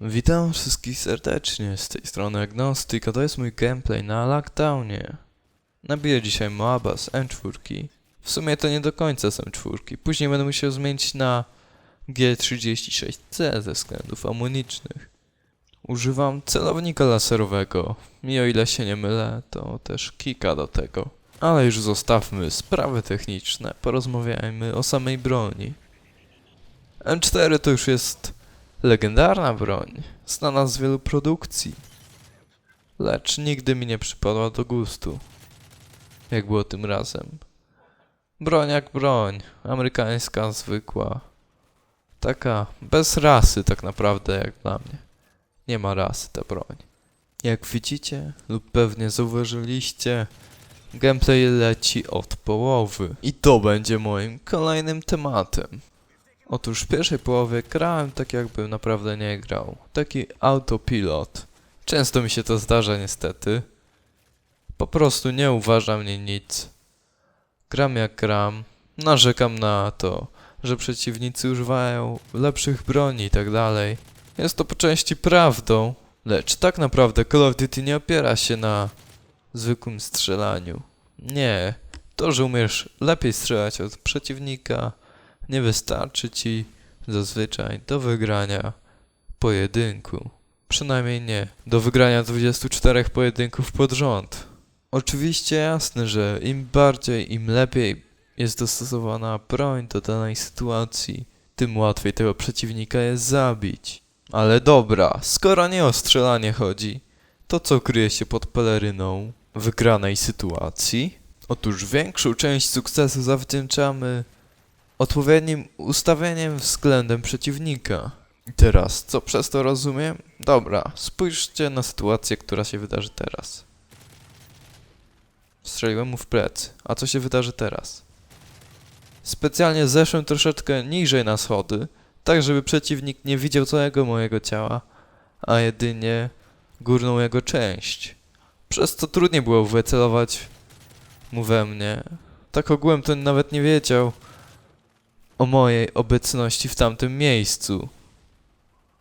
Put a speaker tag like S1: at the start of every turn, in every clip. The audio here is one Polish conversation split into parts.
S1: Witam wszystkich serdecznie, z tej strony Agnostyk, a to jest mój gameplay na Lockdownie. Nabiję dzisiaj Moaba z M4. W sumie to nie do końca są czwórki, później będę musiał zmienić na G36C ze względów amunicznych. Używam celownika laserowego i o ile się nie mylę, to też kika do tego. Ale już zostawmy sprawy techniczne, porozmawiajmy o samej broni. M4 to już jest legendarna broń, znana z wielu produkcji, lecz nigdy mi nie przypadła do gustu, jak było tym razem. Broń jak broń, amerykańska, zwykła, taka bez rasy tak naprawdę jak dla mnie. Nie ma rasy ta broń. Jak widzicie, lub pewnie zauważyliście, gameplay leci od połowy. I to będzie moim kolejnym tematem. Otóż w pierwszej połowie grałem tak jakbym naprawdę nie grał. Taki autopilot. Często mi się to zdarza niestety. Po prostu nie uważa mnie nic. Gram jak gram. Narzekam na to, że przeciwnicy używają lepszych broni i tak dalej. Jest to po części prawdą, lecz tak naprawdę Call of Duty nie opiera się na zwykłym strzelaniu. Nie, to, że umiesz lepiej strzelać od przeciwnika, nie wystarczy ci zazwyczaj do wygrania pojedynku. Przynajmniej nie do wygrania 24 pojedynków pod rząd. Oczywiście jasne, że im bardziej, im lepiej jest dostosowana broń do danej sytuacji, tym łatwiej tego przeciwnika jest zabić. Ale dobra, skoro nie o strzelanie chodzi, to co kryje się pod peleryną wygranej sytuacji? Otóż większą część sukcesu zawdzięczamy odpowiednim ustawieniem względem przeciwnika. Teraz, co przez to rozumiem? Dobra, spójrzcie na sytuację, która się wydarzy teraz. Strzeliłem mu w plecy. A co się wydarzy teraz? Specjalnie zeszłem troszeczkę niżej na schody, tak żeby przeciwnik nie widział całego mojego ciała, a jedynie górną jego część. Przez co trudniej było wycelować mu we mnie. Tak ogółem to nawet nie wiedział, o mojej obecności w tamtym miejscu.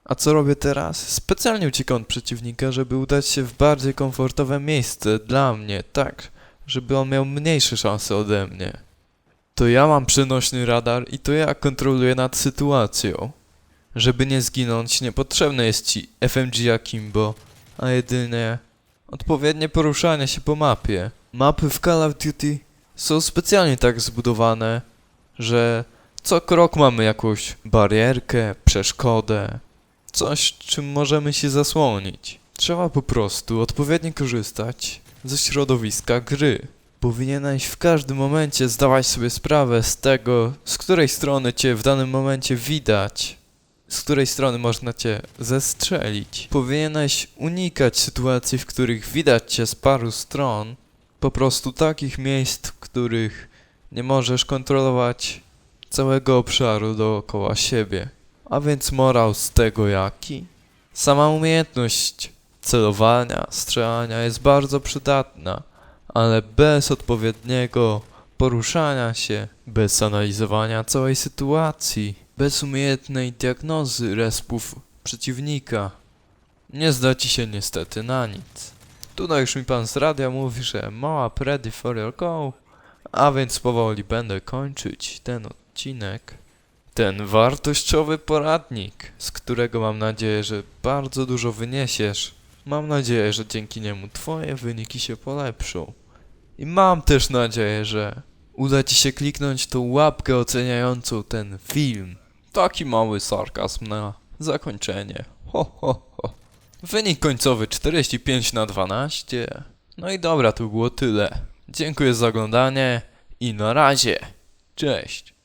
S1: A co robię teraz? Specjalnie uciekam od przeciwnika, żeby udać się w bardziej komfortowe miejsce dla mnie, tak, żeby on miał mniejsze szanse ode mnie. To ja mam przenośny radar i to ja kontroluję nad sytuacją. Żeby nie zginąć, niepotrzebne jest ci FMG Akimbo, a jedynie odpowiednie poruszanie się po mapie. Mapy w Call of Duty są specjalnie tak zbudowane, że co krok mamy jakąś barierkę, przeszkodę, coś czym możemy się zasłonić. Trzeba po prostu odpowiednio korzystać ze środowiska gry. Powinieneś w każdym momencie zdawać sobie sprawę z tego, z której strony cię w danym momencie widać, z której strony można cię zestrzelić. Powinieneś unikać sytuacji, w których widać cię z paru stron, po prostu takich miejsc, w których nie możesz kontrolować całego obszaru dookoła siebie. A więc morał z tego jaki? Sama umiejętność celowania, strzelania jest bardzo przydatna, ale bez odpowiedniego poruszania się, bez analizowania całej sytuacji, bez umiejętnej diagnozy respów przeciwnika, nie zda ci się niestety na nic. Tutaj już mi pan z radia mówi, że mała ready for your go, a więc powoli będę kończyć ten odcinek. Ten wartościowy poradnik, z którego mam nadzieję, że bardzo dużo wyniesiesz. Mam nadzieję, że dzięki niemu twoje wyniki się polepszą. I mam też nadzieję, że uda ci się kliknąć tą łapkę oceniającą ten film. Taki mały sarkazm na zakończenie. Ho, ho, ho. Wynik końcowy 45 na 12. No i dobra, to było tyle. Dziękuję za oglądanie i na razie. Cześć.